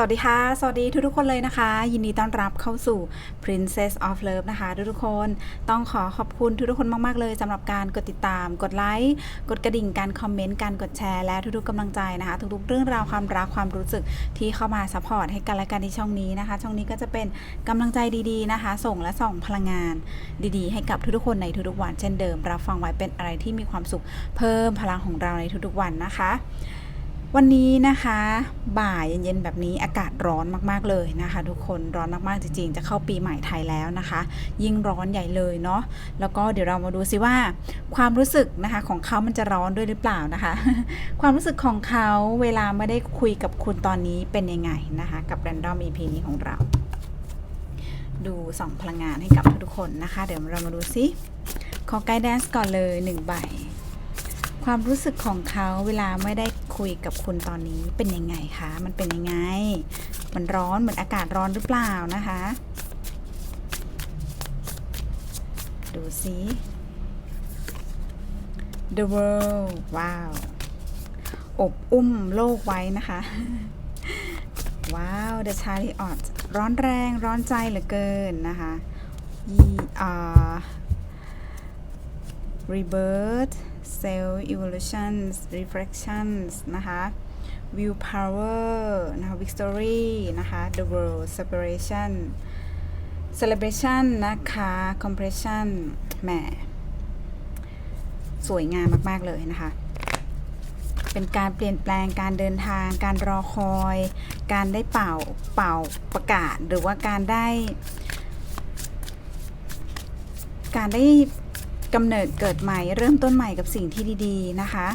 สวัสดีค่ะ สวัสดีทุกทุกๆคนเลยนะคะ ยินดีต้อนรับเข้าสู่ Princess of Love นะคะทุกทุกๆคนต้องขอขอบคุณทุกทุกๆคนมากๆเลยสำหรับการกดติดตาม กดไลค์กดกระดิ่งการคอมเมนต์การกดแชร์และทุกๆกำลังใจนะคะ ทุกๆเรื่องราวความรักความรู้สึกที่เข้ามาซัพพอร์ตให้กันและกันที่ช่องนี้นะคะ ช่องนี้ก็จะเป็นกำลังใจดีๆนะคะ ส่งและส่องพลังงานดีๆ ให้กับทุกๆคนในทุกๆวันเช่นเดิมรับฟังไว้เป็นอะไรที่มีความสุขเพิ่มพลังของเราในทุกๆวันนะคะ วันนี้นะคะบ่ายเย็นๆแบบนี้อากาศร้อนมากๆเลยนะคะ ทุกคนร้อนมากๆจริงๆ จะเข้าปีใหม่ไทยแล้วนะคะ ยิ่งร้อนใหญ่เลยเนาะแล้วก็เดี๋ยวเรามาดูซิว่า ความรู้สึกนะคะของเขามันจะร้อนด้วยหรือเปล่านะคะ ความรู้สึกของเขาเวลาไม่ได้คุยกับคุณตอนนี้เป็นยังไงนะคะ กับ Random EP นี้ของเรา ดูสองพลังงานให้กับทุกๆคนนะคะ เดี๋ยวเรามาดูซิขอไกด์แดนซ์ก่อนเลยหนึ่งใบ ความรู้สึกของเขาเวลาไม่ได้คุยกับคุณตอนนี้เป็นยังไงคะ มันเป็นยังไง มันร้อนเหมือนอากาศร้อนหรือเปล่านะคะ ดูสิ The world ว้าว อบอุ้มโลกไว้นะคะ ว้าว The Chariot ร้อนแรงร้อนใจเหลือเกินนะคะยี่อ่า rebirth cell evolutions reflections นะคะ will power นะคะ victory นะคะ the world separation celebration นะคะ compression แหมสวยงามมาก ๆ เลยนะคะ เป็นการเปลี่ยนแปลงการเดินทาง การรอคอย การได้เป่าเป่าประกาศ หรือว่าการได้ การได้ กำเนิดเกิดใหม่เริ่มต้นใหม่กับสิ่งที่ดี ๆ นะคะ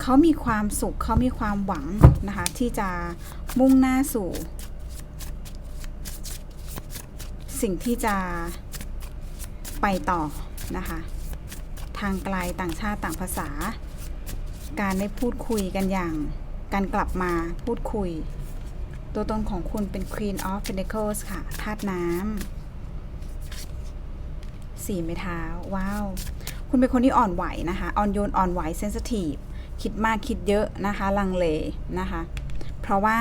เขามีความสุขเขามีความหวังนะคะ ที่จะมุ่งหน้าสู่ สิ่งที่จะไปต่อนะคะ ทางไกลต่างชาติต่างภาษา การได้พูดคุยกันอย่าง การกลับมาพูดคุย ตัวตนของคุณเป็น Queen of Pentacles ค่ะธาตุน้ำ สี่ไม้เท้า ว้าว คุณเป็นคนที่อ่อนไหวนะคะ อ่อนโยน อ่อนไหวเซนสทีฟ คิดมากคิดเยอะนะคะ ลังเลนะคะ เพราะว่า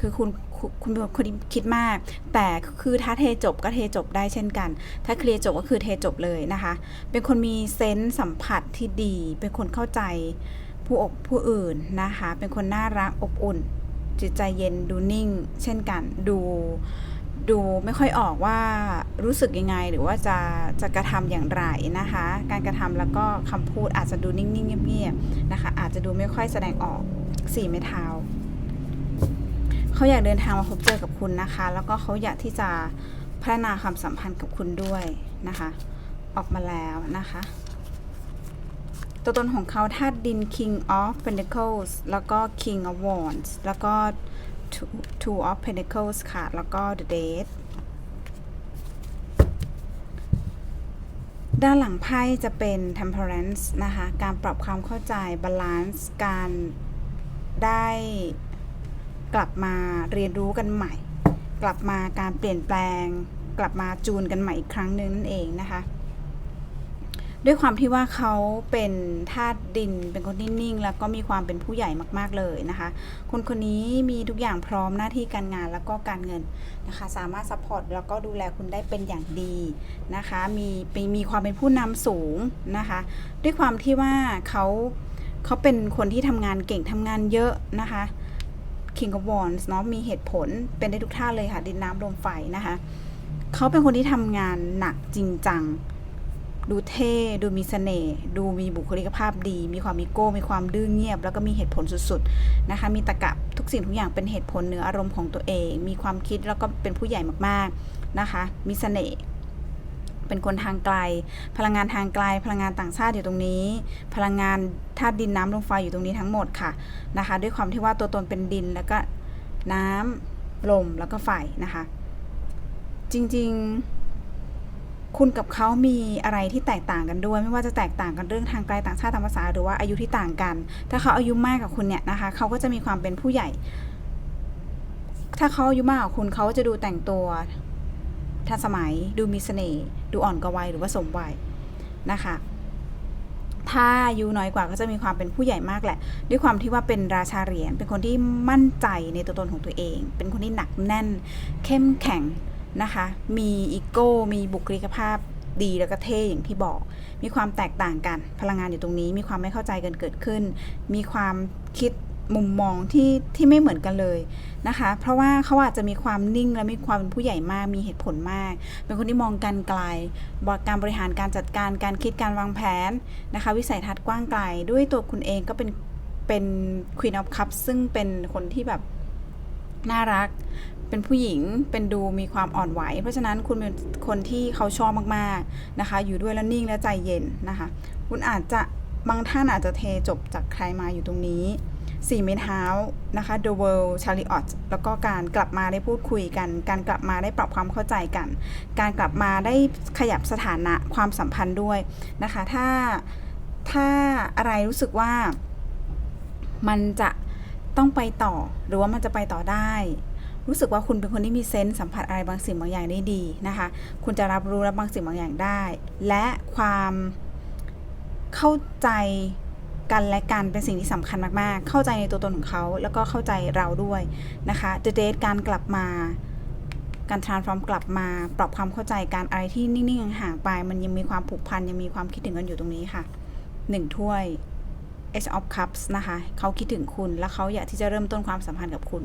คือคุณคุณคุณเป็นคนที่คิดมาก แต่คือถ้าเทจบก็เทจบได้เช่นกัน ถ้าเคลียร์จบก็คือเทจบเลยนะคะ เป็นคนมีเซนส์สัมผัสที่ดี เป็นคนเข้าใจผู้อกผู้อื่นนะคะ เป็นคนน่ารักอบอุ่น จิตใจเย็นดูนิ่ง เช่นกัน ดู ดูไม่ค่อยออกว่ารู้สึกยังไงหรือว่าจะจะกระทำอย่างไรนะคะ การกระทำแล้วก็คำพูดอาจจะดูนิ่งๆเงียบๆนะคะ อาจจะดูไม่ค่อยแสดงออกสี่ไม้เท้าเขาอยากเดินทางมาพบเจอกับคุณนะคะ แล้วก็เขาอยากที่จะพัฒนาความสัมพันธ์กับคุณด้วยนะคะ ออกมาแล้วนะคะ ตัวตนของเขาธาตุดิน King of Pentacles แล้วก็ King of Wands แล้วก็ Two, of Pentacles ค่ะ แล้วก็ The Date ด้านหลังไพ่จะเป็น Temperance นะคะ การปรับความเข้าใจ Balance การได้กลับมาเรียนรู้กันใหม่ กลับมาการเปลี่ยนแปลง กลับมาจูนกันใหม่อีกครั้งนึงนั่นเองนะคะ ด้วยความที่ว่าเขาเป็นธาตุดิน เป็นคนนิ่งๆ แล้วก็มีความเป็นผู้ใหญ่มากๆเลยนะคะ คนคนนี้มีทุกอย่างพร้อมหน้าที่การงานแล้วก็การเงินนะคะ สามารถซัพพอร์ตแล้วก็ดูแลคุณได้เป็นอย่างดีนะคะ มีมีความเป็นผู้นำสูงนะคะ ด้วยความที่ว่าเขาเขาเป็นคนที่ทำงานเก่งทำงานเยอะนะคะ King of Wands เนาะมีเหตุผลเป็นได้ทุกท่าเลยค่ะ ดินน้ำลมไฟนะคะ เขาเป็นคนที่ทำงานหนักจริงจัง ดูเท่ ดูมีเสน่ห์ ดูมีบุคลิกภาพดี มีความมีโก้ มีความดื้อเงียบ แล้วก็มีเหตุผลสุดๆ นะคะ มีตะกะทุกสิ่งทุกอย่างเป็นเหตุผลเหนืออารมณ์ของตัวเอง มีความคิดแล้วก็เป็นผู้ใหญ่มากๆ นะคะ มีเสน่ห์ เป็นคนทางไกล พลังงานทางไกล พลังงานต่างชาติอยู่ตรงนี้ พลังงานธาตุดินน้ำลมไฟอยู่ตรงนี้ทั้งหมดค่ะ นะคะ ด้วยความที่ว่าตัวตนเป็นดิน แล้วก็น้ำลม แล้วก็ไฟนะคะ จริงๆ คุณกับเขามีอะไรที่แตกต่างกันด้วย ไม่ว่าจะแตกต่างกันเรื่องทางไกลต่างชาติทางภาษา หรือว่าอายุที่ต่างกัน ถ้าเขาอายุมากกว่าคุณเนี่ยนะคะ เขาก็จะมีความเป็นผู้ใหญ่ ถ้าเขาอายุมากกว่าคุณเขาจะดูแต่งตัวทันสมัย ดูมีเสน่ห์ดูอ่อนกว่าวัยหรือว่าสมวัยนะคะ ถ้าอายุน้อยกว่าก็จะมีความเป็นผู้ใหญ่มากแหละ ด้วยความที่ว่าเป็นราชาเหรียญเป็นคนที่มั่นใจในตัวตนของตัวเอง เป็นคนที่หนักแน่น เข้มแข็ง นะคะ มีอีโก้ มีบุคลิกภาพดีแล้วก็เท่อย่างที่บอก มีความแตกต่างกัน พลังงานอยู่ตรงนี้ มีความไม่เข้าใจกันเกิดขึ้น มีความคิดมุมมองที่ที่ไม่เหมือนกันเลยนะคะ เพราะว่าเขาอาจจะมีความนิ่งและมีความเป็นผู้ใหญ่มาก มีเหตุผลมาก เป็นคนที่มองการไกลบอกการบริหารการจัดการ การคิดการวางแผนนะคะ วิสัยทัศน์กว้างไกล ด้วยตัวคุณเองก็เป็นเป็น Queen of Cups ซึ่งเป็นคนที่แบบน่ารัก เป็นผู้หญิงเป็นดูมีความอ่อนไหว เพราะฉะนั้นคุณเป็นคนที่เขาชอบมากๆนะคะ อยู่ด้วยแล้วนิ่งและใจเย็นนะคะ คุณอาจจะบางท่านอาจจะเทจบจากใครมาอยู่ตรงนี้สี่เมนเท้านะคะ The World Chariot แล้วก็การกลับมาได้พูดคุยกัน การกลับมาได้ปรับความเข้าใจกัน การกลับมาได้ขยับสถานะความสัมพันธ์ด้วยนะคะ ถ้าถ้าอะไรรู้สึกว่ามันจะต้องไปต่อหรือว่ามันจะไปต่อได้ รู้สึกว่าคุณเป็นคนที่มีเซนส์สัมผัสอะไรบางสิ่งบางอย่างได้ดีนะคะ คุณจะรับรู้และบางสิ่งบางอย่างได้ และความเข้าใจกันและกันเป็นสิ่งที่สำคัญมากๆ เข้าใจในตัวตนของเขา แล้วก็เข้าใจเราด้วยนะคะ The Date การกลับมาการ transform กลับมาปรับความเข้าใจการอะไรที่นิ่งๆห่างไป มันยังมีความผูกพันยังมีความคิดถึงกันอยู่ตรงนี้ค่ะหนึ่งถ้วย Ace of Cups นะคะเขาคิดถึงคุณและเขาอยากที่จะเริ่มต้นความสัมพันธ์กับคุณ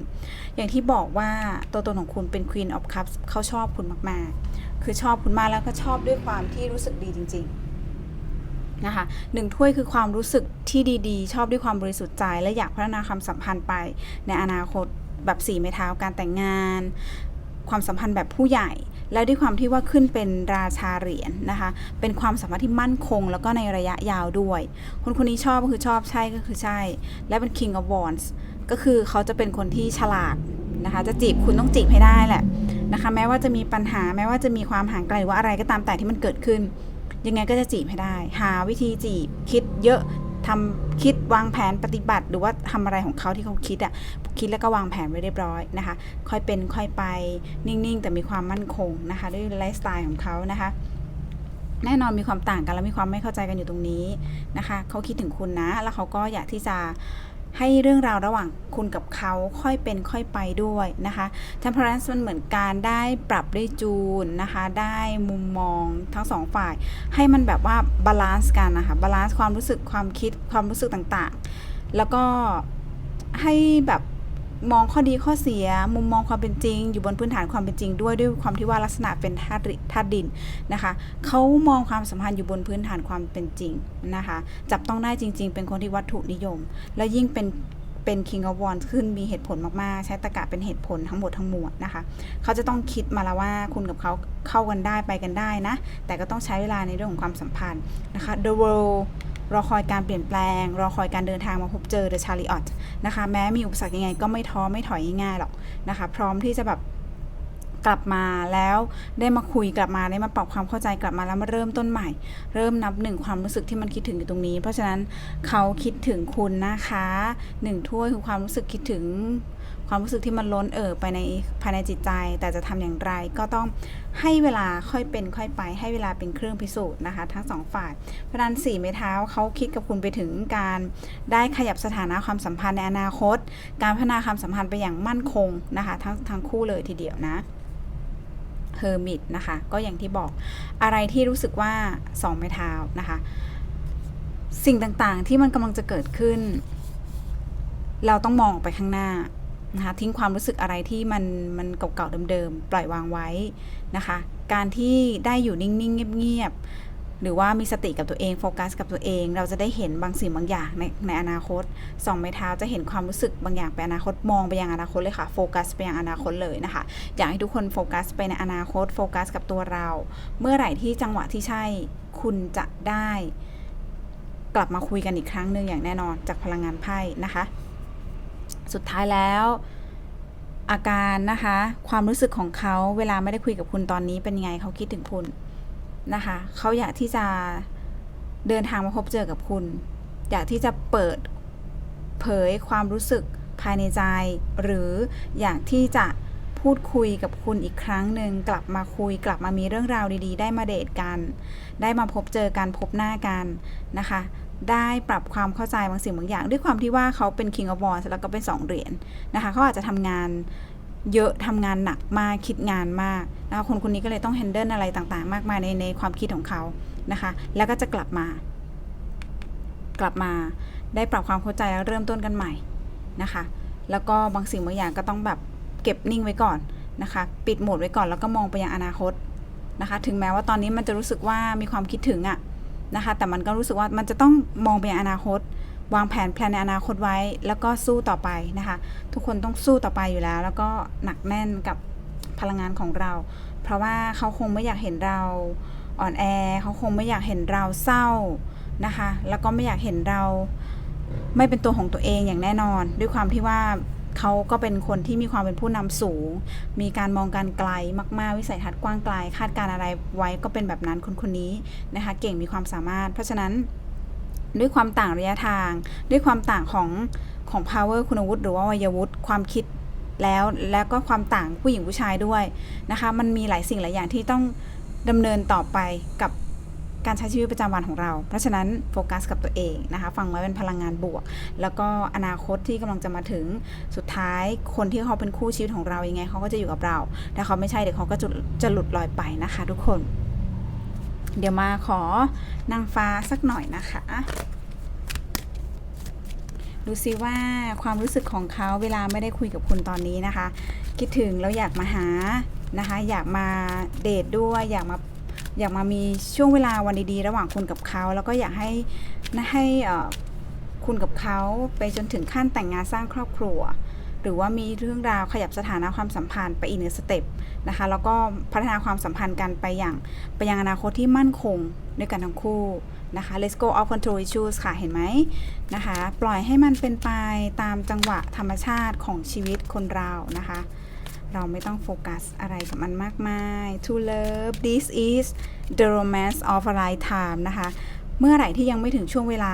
อย่างที่บอกว่าตัวตนของคุณเป็น Queen of Cups เขาชอบคุณมากๆ คือชอบคุณมากแล้วก็ชอบด้วยความที่รู้สึกดีจริง ๆ นะคะหนึ่งถ้วยคือความรู้สึกที่ดีๆ ชอบด้วยความบริสุทธิ์ใจ และอยากพัฒนาความสัมพันธ์ไปในอนาคตแบบสี่ไม้เท้าการแต่งงาน ความสัมพันธ์แบบผู้ใหญ่ แล้วด้วยความที่ว่าขึ้นเป็นราชาเหรียญนะคะ เป็นความสัมพันธ์ที่มั่นคง แล้วก็ในระยะยาวด้วย คนคนนี้ชอบก็คือชอบใช่ก็คือใช่ และเป็น King of Wands ก็คือเขาจะเป็นคนที่ฉลาดนะคะ จะจีบคุณต้องจีบให้ได้แหละนะคะ แม้ว่าจะมีปัญหาแม้ว่าจะมีความห่างไกลหรือว่าอะไรก็ตามแต่ที่มันเกิดขึ้น ยังไงก็จะจีบให้ได้ หาวิธีจีบคิดเยอะ ทำคิดวางแผนปฏิบัติ หรือว่าทำอะไรของเขาที่เขาคิดอะ่ะคิดแล้วก็วางแผนไว้เรียบร้อยนะคะ ค่อยเป็นค่อยไปนิ่งๆ แต่มีความมั่นคงนะคะ ด้วยไลฟ์สไตล์ของเขานะคะแน่นอนมีความต่างกันและมีความไม่เข้าใจกันอยู่ตรงนี้นะคะเขาคิดถึงคุณนะ แล้วเขาก็อยากที่จะ ให้เรื่องราวระหว่างคุณกับเขาค่อยเป็นค่อยไปด้วยนะคะ temperance มันเหมือนการได้ปรับได้จูนนะคะ ได้มุมมองทั้งสองฝ่าย ให้มันแบบว่าบาลานซ์กันนะคะบาลานซ์ความรู้สึกความคิดความรู้สึกต่างๆ แล้วก็ให้แบบ มองข้อดีข้อเสีย มุมมองความเป็นจริง อยู่บนพื้นฐานความเป็นจริง ด้วยด้วยความที่ว่าลักษณะเป็นธาตุธาตุดินนะคะเขามองความสัมพันธ์อยู่บนพื้นฐานความเป็นจริงนะคะ จับต้องได้จริง ๆ เป็นคนที่วัตถุนิยม แล้วยิ่งเป็นเป็น King of Wands ขึ้นมีเหตุผลมาก ๆ ใช้ตะกะเป็นเหตุผลทั้งหมดทั้งมวลนะคะ เขาจะต้องคิดมาแล้วว่าคุณกับเขาเข้ากันได้ไปกันได้นะ แต่ก็ต้องใช้เวลาในเรื่องของความสัมพันธ์นะคะ The World รอคอยการเปลี่ยนแปลง รอคอยการเดินทางมาพบเจอ The Chariot นะคะแม้มีอุปสรรคยังไงก็ไม่ท้อไม่ถอยง่ายๆหรอกนะคะพร้อมที่จะแบบกลับมาแล้วได้มาคุยกลับมาได้มาปรับความเข้าใจกลับมาแล้วมาเริ่มต้นใหม่ เริ่มนับหนึ่งความรู้สึกที่มันคิดถึงอยู่ตรงนี้ เพราะฉะนั้นเขาคิดถึงคุณนะคะหนึ่งถ้วยคือความรู้สึกคิดถึง ความรู้สึกที่มันล้นเอ่อไปในภายในจิตใจ แต่จะทำอย่างไรก็ต้องให้เวลาค่อยเป็นค่อยไปให้เวลาเป็นเครื่องพิสูจน์นะคะ ทั้งสองฝ่ายเพราะนั้นสี่ไม้เท้าเขาคิดกับคุณไปถึงการได้ขยับสถานะความสัมพันธ์ในอนาคต การพัฒนาความสัมพันธ์ไปอย่างมั่นคงนะคะ ทั้งทั้งคู่เลยทีเดียวนะเฮอร์มิตนะคะ ก็อย่างที่บอกอะไรที่รู้สึกว่าสองไม้เท้านะคะ สิ่งต่างๆที่มันกำลังจะเกิดขึ้น เราต้องมองไปข้างหน้า นะคะทิ้งความรู้สึกอะไรที่มันมันเก่าๆเดิมๆปล่อยวางไว้นะคะ การที่ได้อยู่นิ่งๆเงียบๆหรือว่ามีสติกับตัวเองโฟกัสกับตัวเอง เราจะได้เห็นบางสิ่งบางอย่างในในอนาคตสองไม้เท้าจะเห็นความรู้สึกบางอย่างไปอนาคตมองไปยังอนาคตเลยค่ะโฟกัสไปยังอนาคตเลยนะคะ อยากให้ทุกคนโฟกัสไปในอนาคตโฟกัสกับตัวเรา เมื่อไหร่ที่จังหวะที่ใช่คุณจะได้ กลับมาคุยกันอีกครั้งหนึ่งอย่างแน่นอนจากพลังงานไพ่นะคะ สุดท้ายแล้ว อาการนะคะ ความรู้สึกของเขาเวลาไม่ได้คุยกับคุณตอนนี้เป็นยังไงเขาคิดถึงคุณนะคะเขาอยากที่จะเดินทางมาพบเจอกับคุณ อยากที่จะเปิดเผยความรู้สึกภายในใจ หรืออยากที่จะพูดคุยกับคุณอีกครั้งหนึ่งกลับมาคุย กลับมามีเรื่องราวดีๆ ได้มาเดทกัน ได้มาพบเจอกันพบหน้ากันนะคะ ได้ปรับความเข้าใจบางสิ่งบางอย่าง ด้วยความที่ว่าเขาเป็น King of Wands แล้วก็เป็น 2 เหรียญนะคะเขาอาจจะทำงานเยอะทำงานหนักมากคิดงานมากนะคะคนคนนี้ก็เลยต้อง handle อะไรต่างๆ มากมายในในความคิดของเขานะคะ แล้วก็จะกลับมา กลับมาได้ปรับความเข้าใจแล้วเริ่มต้นกันใหม่นะคะ แล้วก็บางสิ่งบางอย่างก็ต้องแบบเก็บนิ่งไว้ก่อนนะคะ ปิดโหมดไว้ก่อนแล้วก็มองไปยังอนาคตนะคะ ถึงแม้ว่าตอนนี้มันจะรู้สึกว่ามีความคิดถึงอะ นะคะ แต่มันก็รู้สึกว่ามันจะต้องมองไปอนาคต วางแผนแพลนในอนาคตไว้ แล้วก็สู้ต่อไปนะคะ ทุกคนต้องสู้ต่อไปอยู่แล้ว แล้วก็หนักแน่นกับพลังงานของเรา เพราะว่าเขาคงไม่อยากเห็นเราอ่อนแอ เขาคงไม่อยากเห็นเราเศร้านะคะ แล้วก็ไม่อยากเห็นเราไม่เป็นตัวของตัวเองอย่างแน่นอน ด้วยความที่ว่า เขาก็เป็นคนที่มีความเป็นผู้นำสูง มีการมองการไกลมากๆ วิสัยทัศน์กว้างไกล คาดการณ์อะไรไว้ก็เป็นแบบนั้นคนคนนี้นะคะ เก่งมีความสามารถ เพราะฉะนั้นด้วยความต่างระยะทาง ด้วยความต่างของของ power คุณวุฒิหรือว่าวัยวุฒิความคิดแล้วแล้วก็ความต่างผู้หญิงผู้ชายด้วยนะคะ มันมีหลายสิ่งหลายอย่างที่ต้องดำเนินต่อไปกับ การใช้ชีวิตประจำวันของเรา เพราะฉะนั้นโฟกัสกับตัวเองนะคะ ฟังไว้เป็นพลังงานบวก แล้วก็อนาคตที่กำลังจะมาถึงสุดท้ายคนที่เขาเป็นคู่ชีวิตของเรายังไงเขาก็จะอยู่กับเราถ้าเขาไม่ใช่เดี๋ยวเขาก็จะจะหลุดลอยไปนะคะ ทุกคน เดี๋ยวมาขอนางฟ้าสักหน่อยนะคะดูซิว่าความรู้สึกของเขาเวลาไม่ได้คุยกับคุณตอนนี้นะคะ คิดถึงแล้วอยากมาหานะคะ อยากมาเดทด้วยอยากมา อยากมามีช่วงเวลาวันดีๆ ระหว่างคุณกับเขา แล้วก็อยากให้นะให้คุณกับเขาไปจนถึงขั้นแต่งงานสร้างครอบครัว หรือว่ามีเรื่องราวขยับสถานะความสัมพันธ์ไปอีกหนึ่งสเต็ปนะคะแล้วก็พัฒนาความสัมพันธ์กันไปอย่างไปยังอนาคตที่มั่นคงด้วยกันทั้งคู่นะคะ let's go off control issues ค่ะ เห็นไหมนะคะ ปล่อยให้มันเป็นไปตามจังหวะธรรมชาติของชีวิตคนเรานะคะ เราไม่ต้องโฟกัสอะไรกับมันมากมาย to love this is the romance of a lifetime นะคะ เมื่อไหร่ที่ยังไม่ถึงช่วงเวลา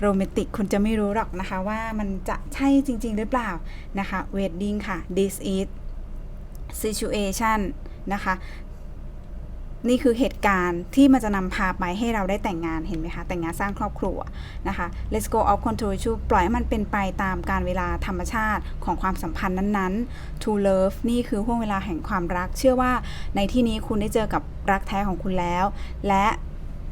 โรแมนติกคุณจะไม่รู้หรอกนะคะว่ามันจะใช่จริง ๆ หรือเปล่านะคะ wedding ค่ะ this is situation นะคะ นี่คือเหตุการณ์ที่มันจะนำพาไปให้เราได้แต่งงานเห็นไหมคะ แต่งงานสร้างครอบครัวนะคะ let's go off control issue ปล่อยให้มันเป็นไปตามการเวลาธรรมชาติของความสัมพันธ์นั้นๆ to love นี่คือห่วงเวลาแห่งความรัก เชื่อว่าในที่นี้คุณได้เจอกับรักแท้ของคุณแล้ว และ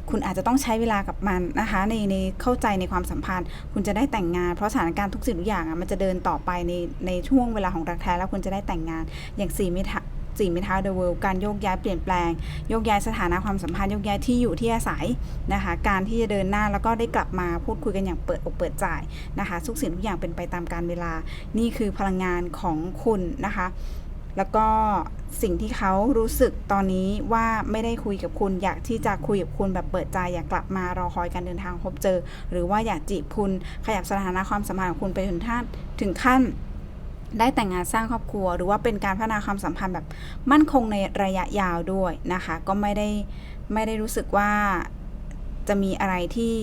คุณอาจจะต้องใช้เวลากับมันนะคะในในเข้าใจในความสัมพันธ์ คุณจะได้แต่งงานเพราะสถานการณ์ทุกสิ่งทุกอย่างอะมันจะเดินต่อไปในในช่วงเวลาของรักแท้แล้วคุณจะได้แต่งงานอย่างสี่มิถะสี่มิท้า เดอะเวิลด์การโยกย้ายเปลี่ยนแปลง โยกย้ายสถานะความสัมพันธ์โยกย้ายที่อยู่ที่อาศัยนะคะ การที่จะเดินหน้าแล้วก็ได้กลับมาพูดคุยกันอย่างเปิดอกเปิดใจนะคะทุกสิ่งทุกอย่างเป็นไปตามการเวลา นี่คือพลังงานของคุณนะคะ แล้วก็สิ่งที่เขารู้สึกตอนนี้ว่าไม่ได้คุยกับคุณ อยากที่จะคุยกับคุณแบบเปิดใจ อยากกลับมารอคอยการเดินทางพบเจอ หรือว่าอยากจีบคุณขยับสถานะความสัมพันธ์ของคุณไปถึงท่านถึงขั้น ได้แต่งงานสร้างครอบครัว หรือว่าเป็นการพัฒนาความสัมพันธ์แบบมั่นคงในระยะยาวด้วยนะคะ ก็ไม่ได้ไม่ได้รู้สึกว่าจะมีอะไรที่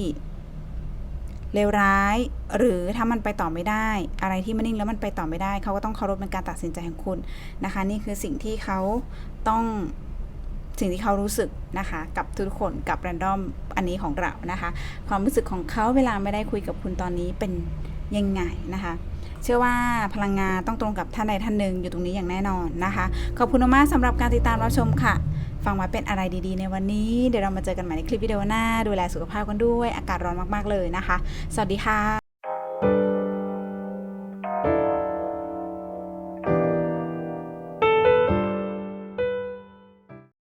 เลวร้าย หรือถ้ามันไปต่อไม่ได้ อะไรที่มันนิ่งแล้วมันไปต่อไม่ได้ เขาก็ต้องเคารพในการตัดสินใจของคุณนะคะ นี่คือสิ่งที่เขาต้องสิ่งที่เขารู้สึกนะคะ กับทุกคนกับแรนดอมอันนี้ของเรานะคะ ความรู้สึกของเขาเวลาไม่ได้คุยกับคุณตอนนี้เป็น ยังไงนะคะ เชื่อว่าพลังงานต้องตรงกับท่านใดท่านหนึ่งอยู่ตรงนี้อย่างแน่นอนนะคะ ขอบคุณมากสำหรับการติดตามรับชมค่ะ ฟังมาเป็นอะไรดีๆ ในวันนี้ เดี๋ยวเรามาเจอกันใหม่ในคลิปวิดีโอหน้า ดูแลสุขภาพกันด้วย อากาศร้อนมากๆเลยนะคะ สวัสดีค่ะ